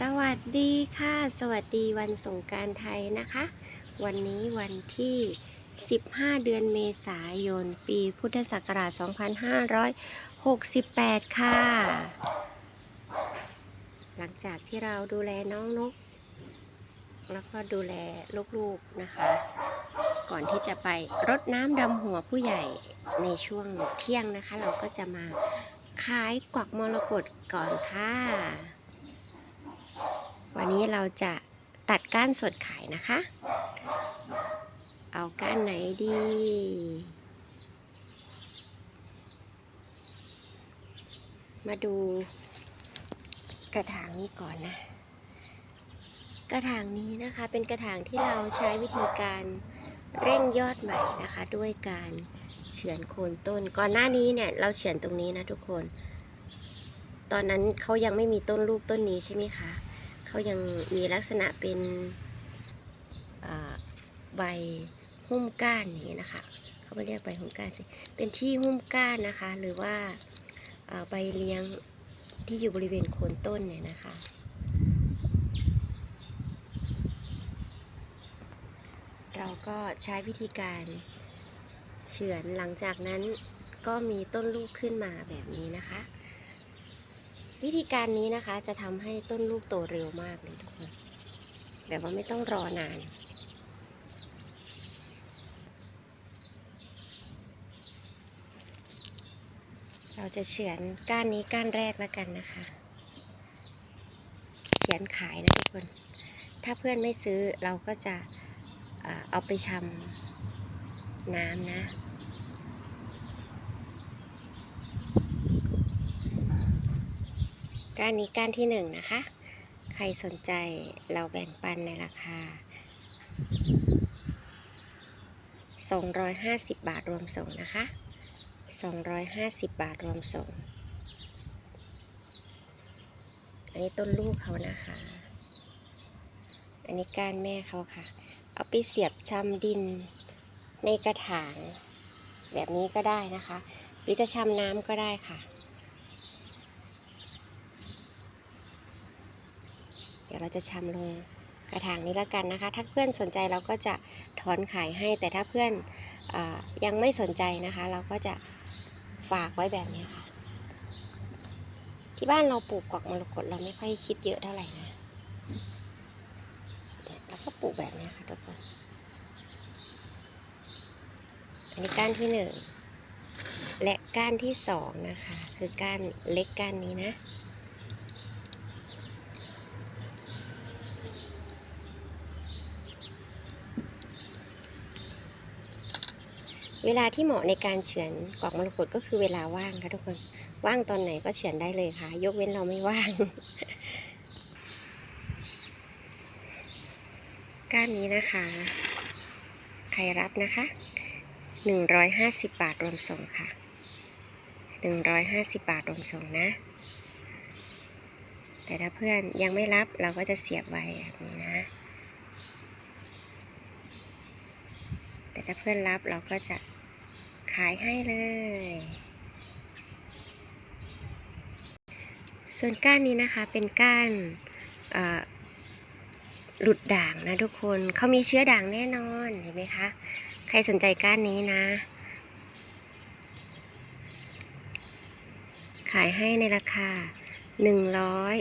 สวัสดีค่ะ สวัสดีวันสงการไทยนะคะ วันนี้วันที่ 15 เดือนเมษายน ปีพุทธศักราช 2568 ค่ะ หลังจากที่เราดูแลน้องนก แล้วก็ดูแลลูกๆนะคะ ก่อนที่จะไปรดน้ำดำหัวผู้ใหญ่ในช่วงเที่ยงนะคะ เราก็จะมาขายกวักมรกตก่อนค่ะ วันนี้เราจะตัดก้านสดขายนะคะ เอาก้านไหนดี มาดูกระถางนี้ก่อนนะ กระถางนี้นะคะเป็นกระถางที่เราใช้วิธีการเร่งยอดใหม่นะคะ ด้วยการเฉือนโคนต้น ก่อนหน้านี้เนี่ยเราเฉือนตรงนี้นะทุกคน ตอนนั้นเขายังไม่มีต้นลูกต้นนี้ใช่ไหมคะ เขายังมีลักษณะเป็นใบหุ้มก้านอย่างนี้นะคะเขาไม่เรียกใบหุ้มก้านสิเป็นที่หุ้มก้านนะคะ หรือว่าใบเลี้ยงที่อยู่บริเวณโคนต้นเนี่ยนะคะเราก็ใช้วิธีการเฉือนหลังจากนั้นก็มีต้นลูกขึ้นมาแบบนี้นะคะ วิธีการนี้นะคะจะทำให้ต้นลูกโตเร็วมากเลยทุกคนแบบว่าไม่ต้องรอนาน เราจะเฉือนก้านนี้ก้านแรกแล้วกันนะคะเขียนขายนะทุกคน ถ้าเพื่อนไม่ซื้อเราก็จะเอาไปชำน้ำนะ ก้านนี้ก้านที่หนึ่งนะคะ ใครสนใจเราแบ่งปันในราคา 250 บาทรวมส่งนะคะ 250 บาทรวมส่ง อันนี้ต้นลูกเขานะคะ อันนี้ก้านแม่เขาค่ะ เอาไปเสียบชำดินในกระถาง แบบนี้ก็ได้นะคะ หรือจะชำน้ำก็ได้ค่ะ ดี๋ยวเราจะชำลงกระถางนี้แล้วกันนะคะ ถ้าเพื่อนสนใจเราก็จะถอนขายให้ แต่ถ้าเพื่อนอยังไม่สนใจนะคะ เราก็จะฝากไว้แบบนี้ค่ะ ที่บ้านเราปลูกกวักมรกตเราไม่ค่อยคิดเยอะเท่าไหร่นะเราก็ปลูกแบบนี้ค่ะทุกคนอันนี้ก้านที่หนึ่งและก้านที่สองนะคะ คือก้านเล็กก้านนี้นะ เวลาที่เหมาะในการเฉือนกวักมรกตก็คือเวลาว่างค่ะทุกคน ว่างตอนไหนก็เฉือนได้เลยค่ะ ยกเว้นเราไม่ว่าง ก้านนี้นะคะ ใครรับนะคะหนึ่งร้อยห้าสิบบาทรวมส่งค่ะหนึ่งร้อยห้าสิบบาทรวมส่งนะ แต่ถ้าเพื่อนยังไม่รับเราก็จะเสียบไว้แบบนี้นะแต่ถ้าเพื่อนรับเราก็จะ ขายให้เลย ส่วนก้านนี้นะคะเป็นก้านหลุดด่างนะทุกคนเขามีเชื้อด่างแน่นอนเห็นไหมคะ ใครสนใจก้านนี้นะ ขายให้ในราคา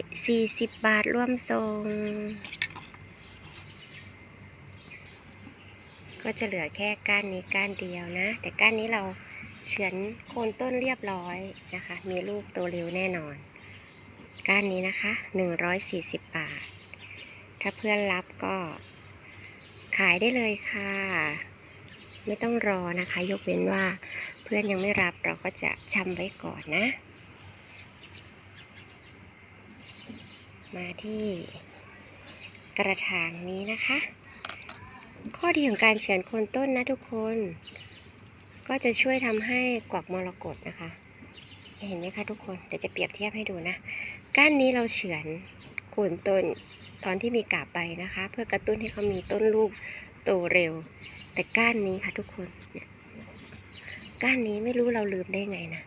140 บาทร่วมส่ง ก็จะเหลือแค่ก้านนี้ก้านเดียวนะ แต่ก้านนี้เราเฉือนโคนต้นเรียบร้อยนะคะ มีลูกโตเร็วแน่นอน ก้านนี้นะคะ 140 บาท ถ้าเพื่อนรับก็ขายได้เลยค่ะ ไม่ต้องรอนะคะ ยกเว้นว่าเพื่อนยังไม่รับเราก็จะชำไว้ก่อนนะ มาที่กระถางนี้นะคะ ข้อดีของการเฉือนโคนต้นนะทุกคน ก็จะช่วยทำให้กวักมรกตนะคะ เห็นไหมคะทุกคน เดี๋ยวจะเปรียบเทียบให้ดูนะ ก้านนี้เราเฉือนโคนต้นตอนที่มีกาบใบนะคะ เพื่อกระตุ้นให้เขามีต้นลูกโตเร็ว แต่ก้านนี้ค่ะทุกคนเนี่ยก้านนี้ไม่รู้เราลืมได้ไงนะ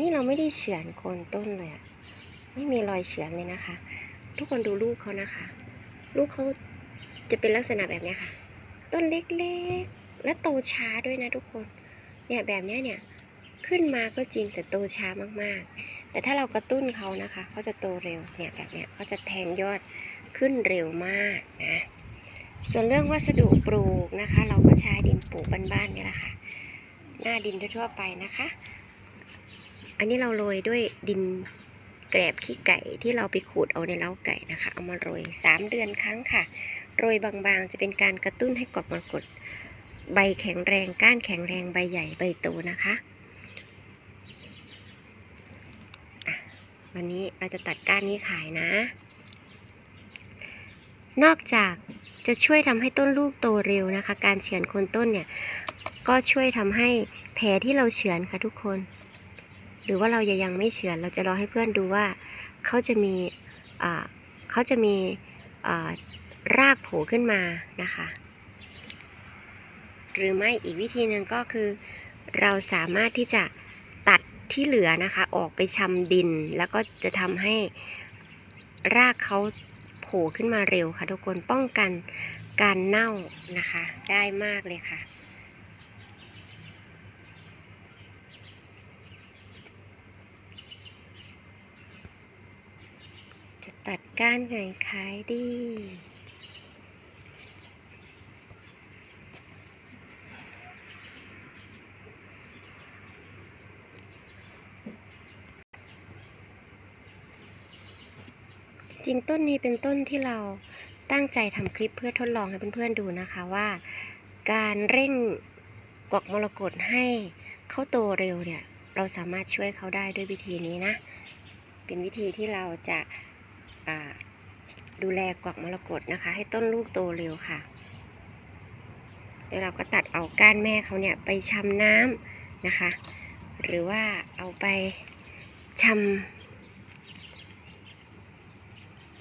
นี่เราไม่ได้เฉือนโคนต้นเลยอะไม่มีรอยเฉือนเลยนะคะ ทุกคนดูลูกเขานะคะ ลูกเขาจะเป็นลักษณะแบบนี้ค่ะ ต้นเล็กๆ และโตช้าด้วยนะทุกคน เนี่ยแบบเนี้ยเนี่ยขึ้นมาก็จริงแต่โตช้ามากๆ แต่ถ้าเรากระตุ้นเขานะคะเขาจะโตเร็วเนี่ยแบบเนี้ยเขาจะแทงยอดขึ้นเร็วมากนะส่วนเรื่องวัสดุปลูกนะคะ เราก็ใช้ดินปลูกบ้านๆนี่แหละค่ะหน้าดินทั่วๆไปนะคะ อันนี้เราโรยด้วยดินแกลบขี้ไก่ที่เราไปขูดเอาในเล้าไก่นะคะ เอามาโรยสามเดือนครั้งค่ะ โรยบางๆ จะเป็นการกระตุ้นให้กรอบมรกตใบแข็งแรง ก้านแข็งแรงใบใหญ่ใบโตนะคะวันนี้เราจะตัดก้านนี้ขายนะ นอกจากจะช่วยทำให้ต้นลูกโตเร็วนะคะ การเฉือนคนต้นเนี่ย ก็ช่วยทำให้แผลที่เราเฉือนค่ะทุกคน หรือว่าเรายังไม่เฉือนเราจะรอให้เพื่อนดูว่าเขาจะมีเขาจะมี รากโผล่ขึ้นมานะคะ หรือไม่อีกวิธีหนึ่งก็คือ เราสามารถที่จะตัดที่เหลือนะคะออกไปชำดิน แล้วก็จะทำให้รากเขาโผล่ขึ้นมาเร็วค่ะทุกคนป้องกันการเน่านะคะ ได้มากเลยค่ะจะตัดก้านไหนขายดี ริงๆ ต้นนี้เป็นต้นที่เราตั้งใจทำคลิปเพื่อทดลองให้เพื่อนๆดูนะคะว่า การเร่งกวักมรกตให้เขาโตเร็วเนี่ย เราสามารถช่วยเขาได้ด้วยวิธีนี้นะ เป็นวิธีที่เราจะดูแลกวักมรกตนะคะ ให้ต้นลูกโตเร็วค่ะแล้วเราก็ตัดเอาก้านแม่เขาเนี่ยไปชำน้ำนะคะ หรือว่าเอาไปชำ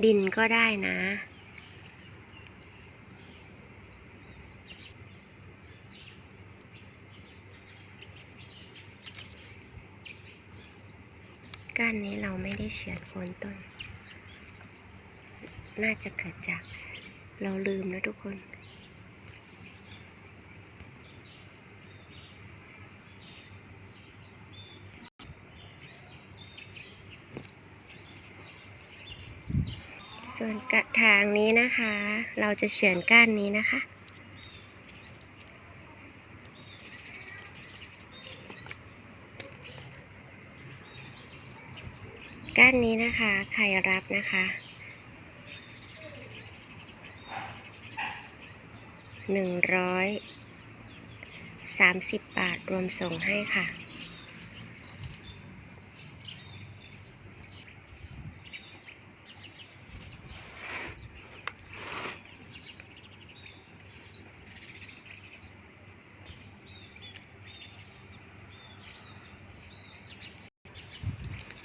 ดินก็ได้นะ ก้านนี้เราไม่ได้เฉือนโคนต้น น่าจะเกิดจากเราลืมนะทุกคน กระถางนี้นะคะ เราจะเฉือนก้านนี้นะคะ ก้านนี้นะคะใครรับนะคะหนึ่งร้อยสามสิบบาทรวมส่งให้ค่ะ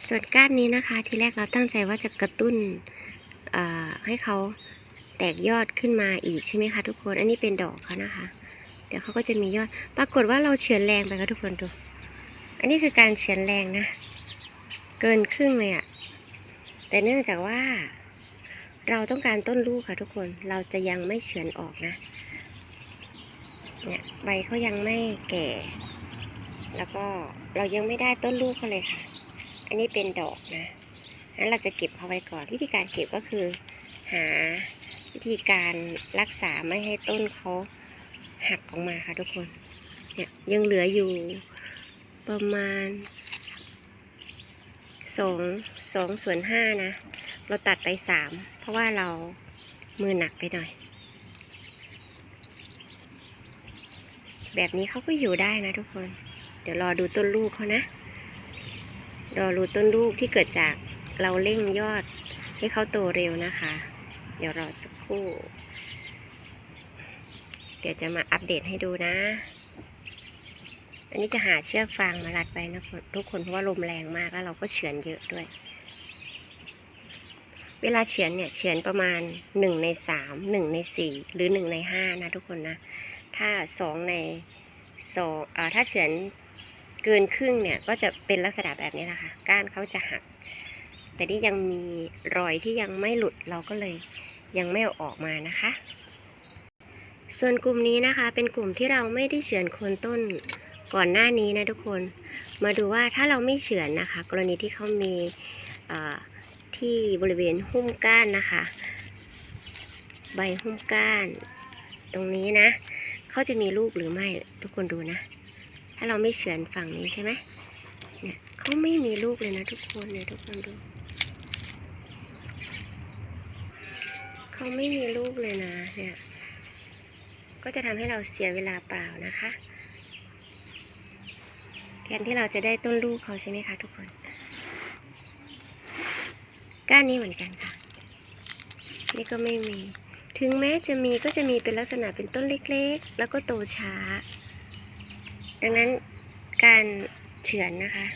ส่วนก้านนี้นะคะ ทีแรกเราตั้งใจว่าจะกระตุ้นให้เขาแตกยอดขึ้นมาอีกใช่ไหมคะทุกคน อันนี้เป็นดอกเขานะคะ เดี๋ยวเขาก็จะมียอด ปรากฏว่าเราเฉือนแรงไปค่ะทุกคนดู อันนี้คือการเฉือนแรงนะ เกินครึ่งเลยอะแต่เนื่องจากว่า เราต้องการต้นลูกค่ะทุกคน เราจะยังไม่เฉือนออกนะ เนี่ยใบเขายังไม่แก่ แล้วก็เรายังไม่ได้ต้นลูกเขาเลยค่ะ อันนี้เป็นดอกนะงั้นเราจะเก็บเขาไว้ก่อน วิธีการเก็บก็คือ หาวิธีการรักษาไม่ให้ต้นเขาหักออกมาค่ะทุกคน เนี่ยยังเหลืออยู่ประมาณสองสองส่วนห้านะ เราตัดไปสามเพราะว่าเรามือหนักไปหน่อย แบบนี้เขาก็อยู่ได้นะทุกคน เดี๋ยวรอดูต้นลูกเขานะ รอรูต้นลูกที่เกิดจากเราเร่งยอดให้เขาโตเร็วนะคะ เดี๋ยวรอสักครู่ เดี๋ยวจะมาอัปเดตให้ดูนะ อันนี้จะหาเชือกฟางมารัดไว้นะทุกคนเพราะว่าลมแรงมากแล้วเราก็เฉือนเยอะด้วย เวลาเฉือนเนี่ยเฉือนประมาณหนึ่งในสามหนึ่งในสี่หรือหนึ่งในห้านะทุกคนนะ ถ้าสองในสองอ่าถ้าเฉือน เกินครึ่งเนี่ยก็จะเป็นลักษณะแบบนี้นะคะ ก้านเขาจะหัก แต่ที่ยังมีรอยที่ยังไม่หลุดเราก็เลยยังไม่เอาออกมานะคะ ส่วนกลุ่มนี้นะคะ เป็นกลุ่มที่เราไม่ได้เฉือนโคนต้นก่อนหน้านี้นะทุกคน มาดูว่าถ้าเราไม่เฉือนนะคะ กรณีที่เขามีที่บริเวณหุ้มก้านนะคะ ใบหุ้มก้าน ตรงนี้นะเขาจะมีลูกหรือไม่ทุกคนดูนะาเราไม่เฉือนฝั่งนี้ใช่ไหมเนี่ยเขาไม่มีลูกเลยนะทุกคนเนี่ยทุกคนดูเขาไม่มีลูกเลยนะเนี่ยก็จะทำให้เราเสียเวลาเปล่านะคะแทนที่เราจะได้ต้นลูกเขาใช่ไหมคะทุกคน ก้านนี้เหมือนกันค่ะ นี่ก็ไม่มี ถึงแม้จะมีก็จะมีเป็นลักษณะเป็นต้นเล็กๆ แล้วก็โตช้า ดังนั้นการเฉือนนะคะ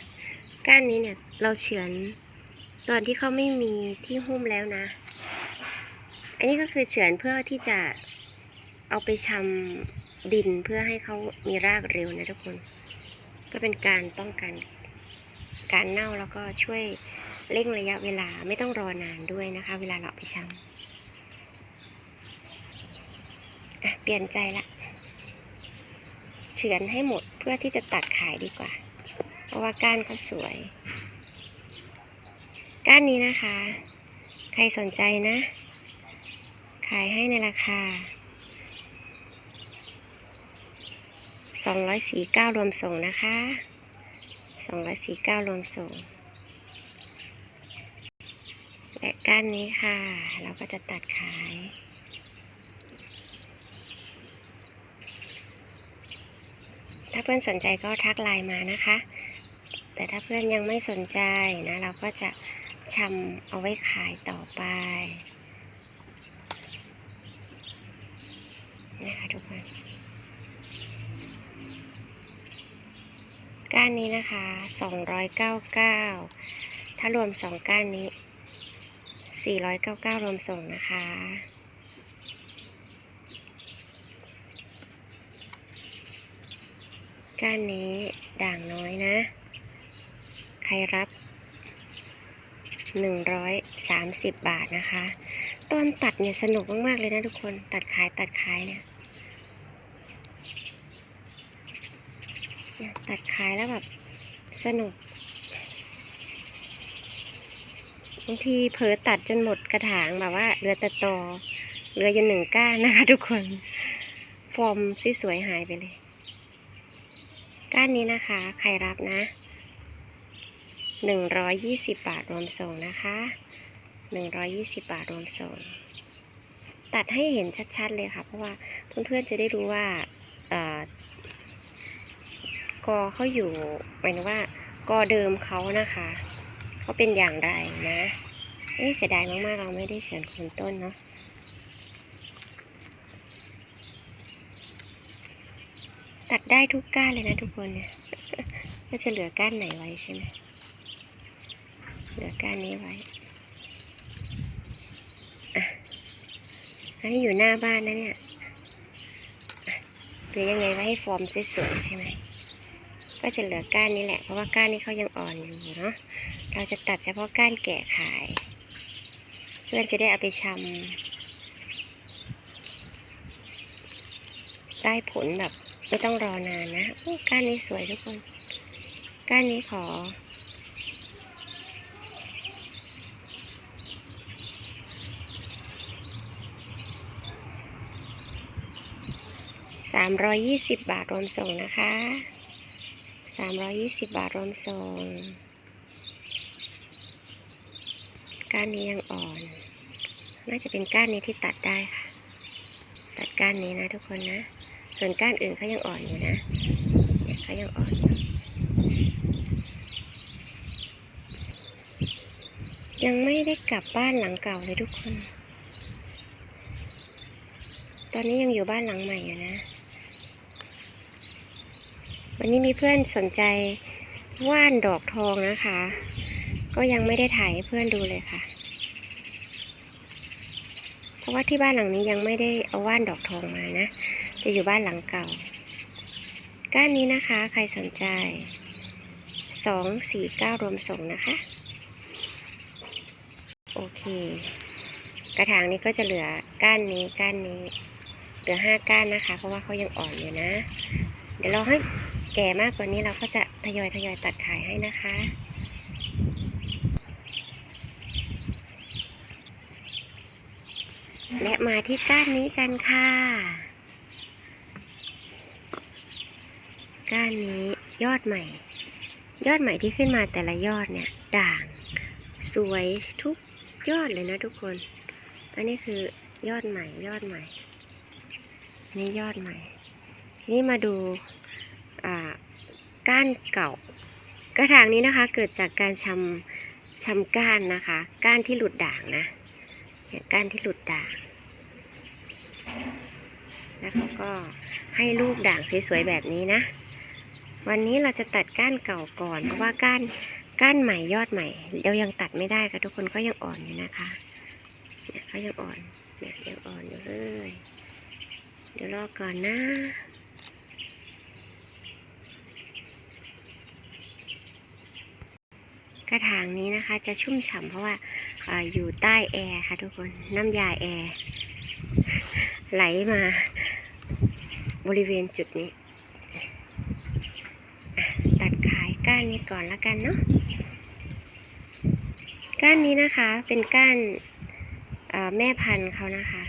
ก้านนี้เนี่ยเราเฉือนตอนที่เขาไม่มีที่หุ้มแล้วนะ อันนี้ก็คือเฉือนเพื่อที่จะเอาไปชำดินเพื่อให้เขามีรากเร็วนะทุกคน ก็เป็นการป้องกันการเน่าแล้วก็ช่วยเร่งระยะเวลาไม่ต้องรอนานด้วยนะคะ เวลาเราเอไปชำอะเปลี่ยนใจละ เฉือนให้หมดเพื่อที่จะตัดขายดีกว่า เพราะว่าก้านเขาสวย ก้านนี้นะคะ ใครสนใจนะ ขายให้ในราคา 249 รวมส่งนะคะ 249 รวมส่ง และก้านนี้ค่ะ เราก็จะตัดขาย ถ้าเพื่อนสนใจก็ทักไลน์มานะคะ แต่ถ้าเพื่อนยังไม่สนใจนะ เราก็จะชำเอาไว้ขายต่อไปนะคะทุกคนก้านนี้นะคะ 299 ถ้ารวม 2 ก้านนี้ 499 รวมส่งนะคะ ก้านนี้ด่างน้อยนะ ใครรับ 130 บาทนะคะตอนตัดเนี่ยสนุกมาก ๆ เลยนะทุกคน ตัดขายตัดขายเนี่ยเนี่ย ตัดขายแล้วแบบสนุกบางทีเผลอตัดจนหมดกระถางแบบว่าเหลือแต่ตอเหลืออยู่หนึ่งก้านนะคะทุกคน ฟอร์มสวยๆหายไปเลย ก้านนี้นะคะ ใครรับนะหนึ่งร้อยยี่สิบบาทรวมส่งนะคะหนึ่งร้อยยี่สิบบาทรวมส่ง ตัดให้เห็นชัดๆเลยค่ะ เพราะว่าเพื่อนๆจะได้รู้ว่าออกอเขาอยู่หมายถึงว่ากอเดิมเขานะคะเขาเป็นอย่างไรนะเสียดายมากๆเราไม่ได้เฉือนคนต้นเนาะ ตัดได้ทุกก้านเลยนะทุกคนเนี่ยก็จะเหลือก้านไหนไว้ใช่ไหมเหลือก้านนี้ไว้อะอันนี้อยู่หน้าบ้านนะเนี่ยเหลือยังไงไว้ให้ฟอร์มสวยๆใช่ไหมก็จะเหลือก้านนี้แหละ เพราะว่าก้านนี้เขายังอ่อนอยู่เนาะเราจะตัดเฉพาะก้านแก่ขาย เพื่อนจะได้เอาไปชำได้ผลแบบ ไม่ต้องรอนานนะก้านนี้สวยทุกคน ก้านนี้ขอ สามร้อยยี่สิบบาทรวมส่งนะคะ สามร้อยยี่สิบบาทรวมส่ง ก้านนี้ยังอ่อน น่าจะเป็นก้านนี้ที่ตัดได้ค่ะ ตัดก้านนี้นะทุกคนนะ ส่วนก้านอื่นเขายังอ่อนอยู่นะเขายังอ่อนยังไม่ได้กลับบ้านหลังเก่าเลยทุกคน ตอนนี้ยังอยู่บ้านหลังใหม่อยู่นะ วันนี้มีเพื่อนสนใจว่านดอกทองนะคะ ก็ยังไม่ได้ถ่ายให้เพื่อนดูเลยค่ะ เพราะว่าที่บ้านหลังนี้ยังไม่ได้เอาว่านดอกทองมานะ จะอยู่บ้านหลังเก่า ก้านนี้นะคะใครสนใจสองสี่เก้ารวมส่งนะคะ โอเค กระถางนี้ก็จะเหลือก้านนี้ก้านนี้เหลือห้าก้านนะคะ เพราะว่าเขายังอ่อนอยู่นะ เดี๋ยวเราให้แก่มากกว่านี้เราก็จะทยอยทยอยตัดขายให้นะคะ และมาที่ก้านนี้กันค่ะ ก้านนี้ยอดใหม่ ยอดใหม่ที่ขึ้นมาแต่ละยอดเนี่ย ด่าง สวยทุกยอดเลยนะทุกคน อันนี้คือยอดใหม่ ยอดใหม่ นี่ยอดใหม่ทีนี้มาดูอ่าก้านเก่า กระถางนี้นะคะ เกิดจากการชำชำก้านนะคะ ก้านที่หลุดด่างนะเนี่ยก้านที่หลุดด่าง แล้วเขาก็ให้ลูกด่างสวยๆแบบนี้นะ วันนี้เราจะตัดก้านเก่าก่อนเพราะว่าก้านก้านใหม่ยอดใหม่เรายังตัดไม่ได้ค่ะทุกคนก็ยังอ่อนอยู่นะคะเนี่ยเขายังอ่อนเนี่ยยังอ่อนอยู่เลยเดี๋ยวรอก่อนนะกระถางนี้นะคะจะชุ่มฉ่ำเพราะว่าอาอยู่ใต้แอร์ค่ะทุกคนน้ำยาแอร์ไหลมาบริเวณจุดนี้อะตัดขาย ก้านนี้ก่อนละกันเนาะก้านนี้นะคะเป็นก้านแม่พันธุ์เขานะคะ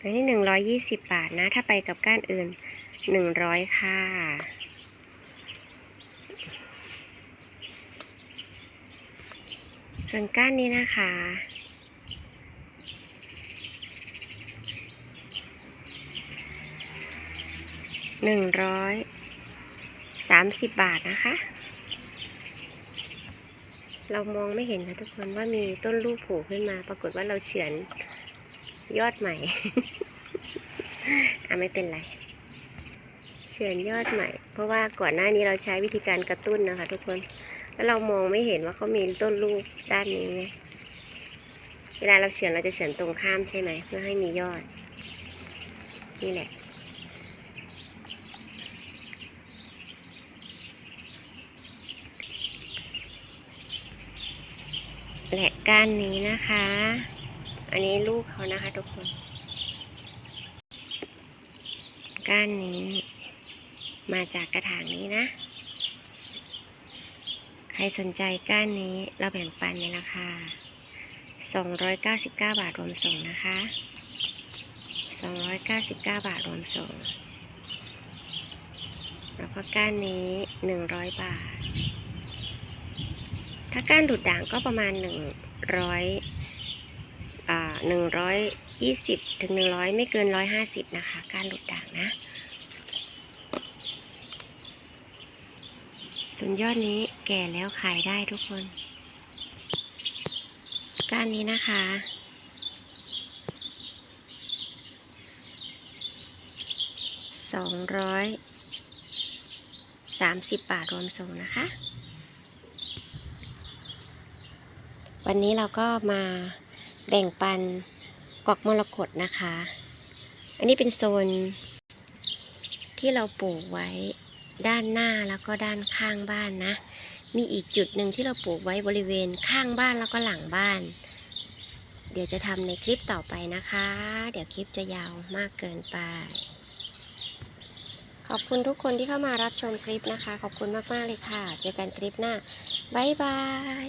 อันนี้หนึ่งร้อยยี่สิบบาทนะ ถ้าไปกับก้านอื่นหนึ่งร้อยค่ะส่วนก้านนี้นะคะ หนึ่งร้อยสามสิบบาทนะคะ เรามองไม่เห็นนะทุกคนว่ามีต้นลูกโผล่ขึ้นมา ปรากฏว่าเราเฉือนยอดใหม่ อะไม่เป็นไร เฉือนยอดใหม่ เพราะว่าก่อนหน้านี้เราใช้วิธีการกระตุ้นนะคะ ทุกคน แล้วเรามองไม่เห็นว่าเขามีต้นลูกด้านนี้ไงเวลาเราเฉือนเราจะเฉือนตรงข้ามใช่ไหมเพื่อให้มียอด นี่แหละ และก้านนี้นะคะ อันนี้ลูกเขานะคะทุกคน ก้านนี้ มาจากกระถางนี้นะ ใครสนใจก้านนี้เราแบ่งปันในราคา 299 บาทรวมส่งนะคะ 299 บาทรวมส่ง แล้วก็ก้านนี้ 100 บาท ถ้าก้านดูดด่างก็ประมาณ 100อ่า120 ถึง 100 ไม่เกิน 150 นะคะ ก้านดูดด่างนะ ส่วนยอดนี้แก่แล้วขายได้ทุกคน ก้านนี้นะคะสองร้อยสามสิบบาทรวมส่งนะคะ วันนี้เราก็มาแบ่งปันกอกมรกตนะคะ อันนี้เป็นโซนที่เราปลูกไว้ด้านหน้าแล้วก็ด้านข้างบ้านนะ มีอีกจุดหนึ่งที่เราปลูกไว้บริเวณข้างบ้านแล้วก็หลังบ้าน เดี๋ยวจะทำในคลิปต่อไปนะคะ เดี๋ยวคลิปจะยาวมากเกินไป ขอบคุณทุกคนที่เข้ามารับชมคลิปนะคะ ขอบคุณมาก ๆ เลยค่ะ เจอกันคลิปหน้า บ๊ายบาย